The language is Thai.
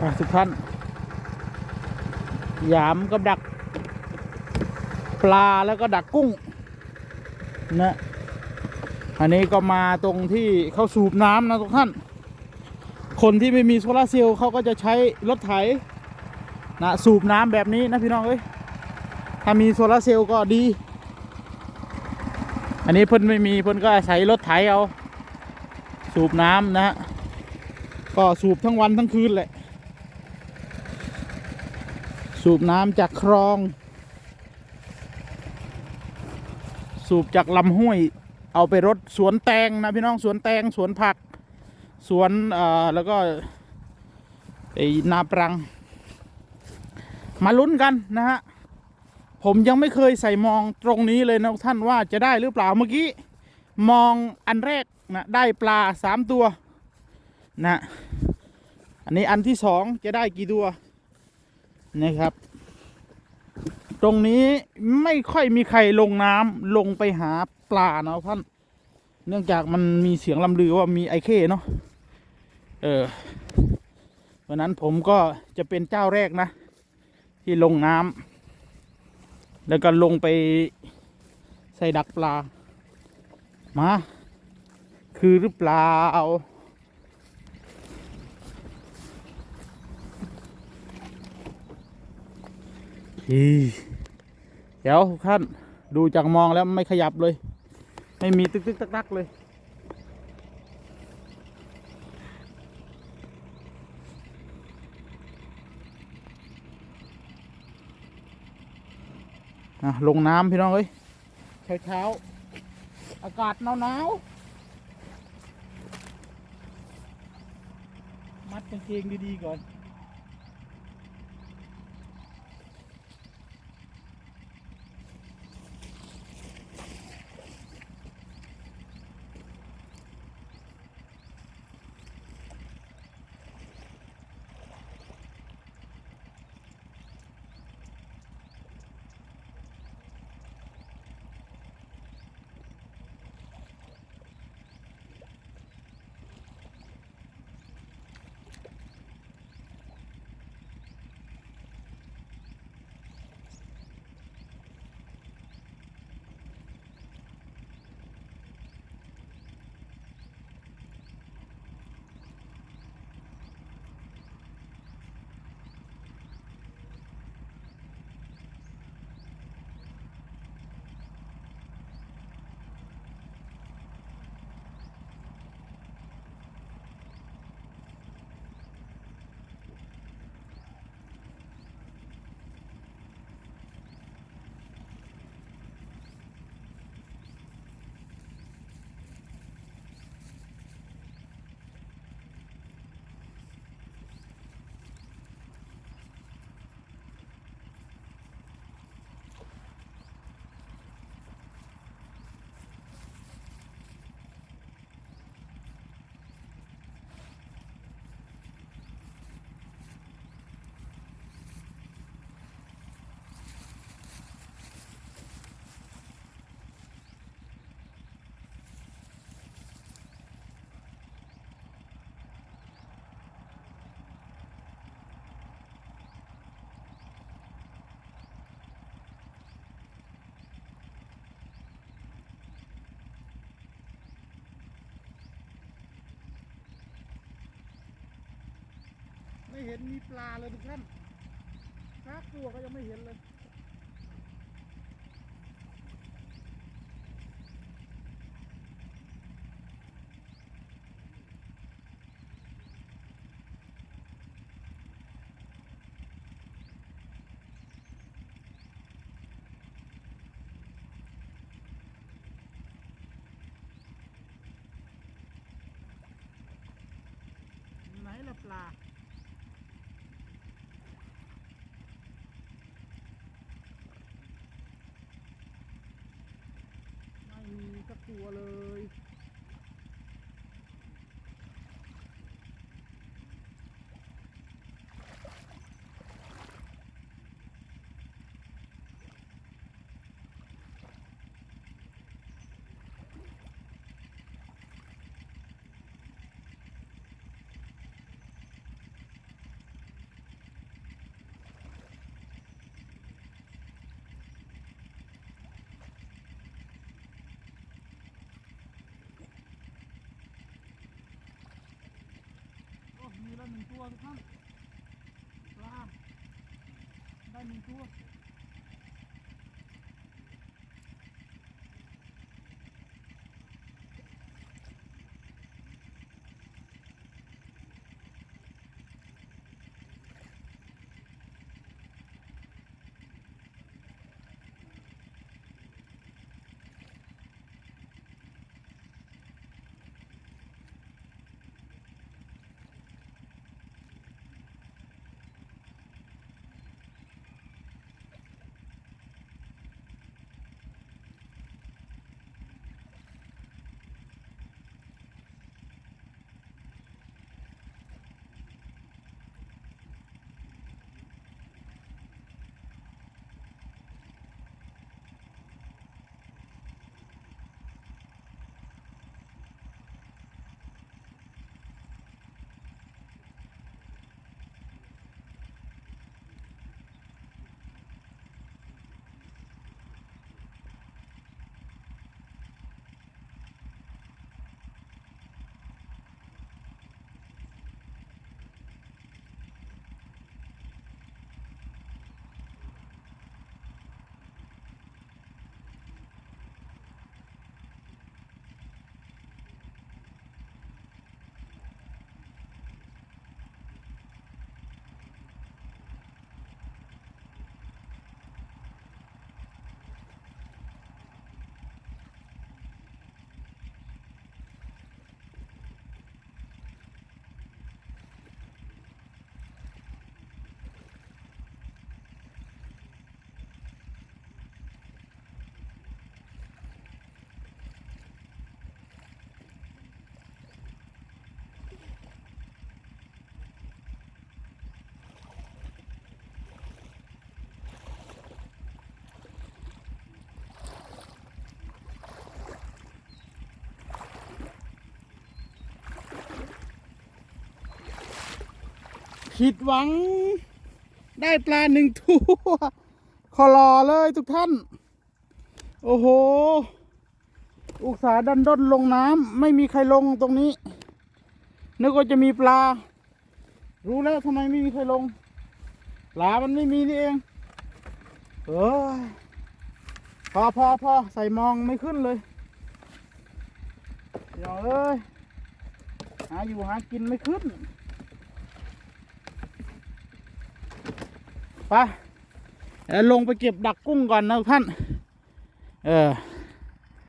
ปทุกท่าน ยามกับดัก ปลาแล้วก็ดักกุ้งนะอันนี้ก็มาตรงที่เขาสูบน้ำนะทุกท่าน คนที่ไม่มีโซลาร์เซลล์เขาก็จะใช้รถไถนะสูบน้ำแบบนี้นะพี่น้องเอ้ยถ้ามีโซลาร์เซลล์ก็ดี อันนี้เพิ่นไม่มีเพิ่นก็อาศัยรถไถเอา สูบน้ำนะฮะก็สูบทั้งวันทั้งคืนแหละ สูบน้ำจากคลอง สูบจากลำห้วย เอาไปรดสวนแตงนะพี่น้องสวนแตงสวนผัก สวนเอ่อแล้วก็ไอ้นาปรัง มาลุ้นกันนะฮะ ผมยังไม่เคยใส่มองตรงนี้เลยนะท่านว่าจะได้หรือเปล่าเมื่อกี้ มองอันแรกนะได้ปลาสามตัวนะอันนี้อันที่สองจะได้กี่ตัว นะครับ ตรงนี้ไม่ค่อยมีใครลงน้ำลงไปหาปลาเนาะท่านเนื่องจากมันมีเสียงลำลือว่ามีไอเคเนาะเออวันนั้นผมก็จะเป็นเจ้าแรกนะ ที่ลงน้ำแล้วก็ลงไปใส่ดักปลา มา คือหรือเปล่า อีเดี๋ยวท่านดูจากมองแล้วไม่ขยับเลย ไม่มีตึกตึกตักตักเลยอะลงน้ำพี่น้องเอ้ยเช้าเช้าๆอากาศหนาวหนาวมัดกางเกงดีๆก่อน เห็นมีปลาเลยทุกท่านสักตัวก็ยังไม่เห็นเลยไหนล่ะปลา ไม่มีสัก ตัวเลย ไได้หนึ่งตัวทุกท่านปลาได้หนึ่งตัว ผิดหวัง ได้ปลาหนึ่งตัวขอรอเลยทุกท่าน โอ้โห อุตสาดันด้นลงน้ำไม่มีใครลงตรงนี้ นึกว่าจะมีปลา รู้แล้วทำไมไม่มีใครลง ปลามันไม่มีนี่เอง เอ้ยพอพอพอใส่มองไม่ขึ้นเลยเดี๋ยวเอ้ย หาอยู่หากินไม่ขึ้น ปลงไปเก็บดักกุ้งก่อนนะท่าน เออ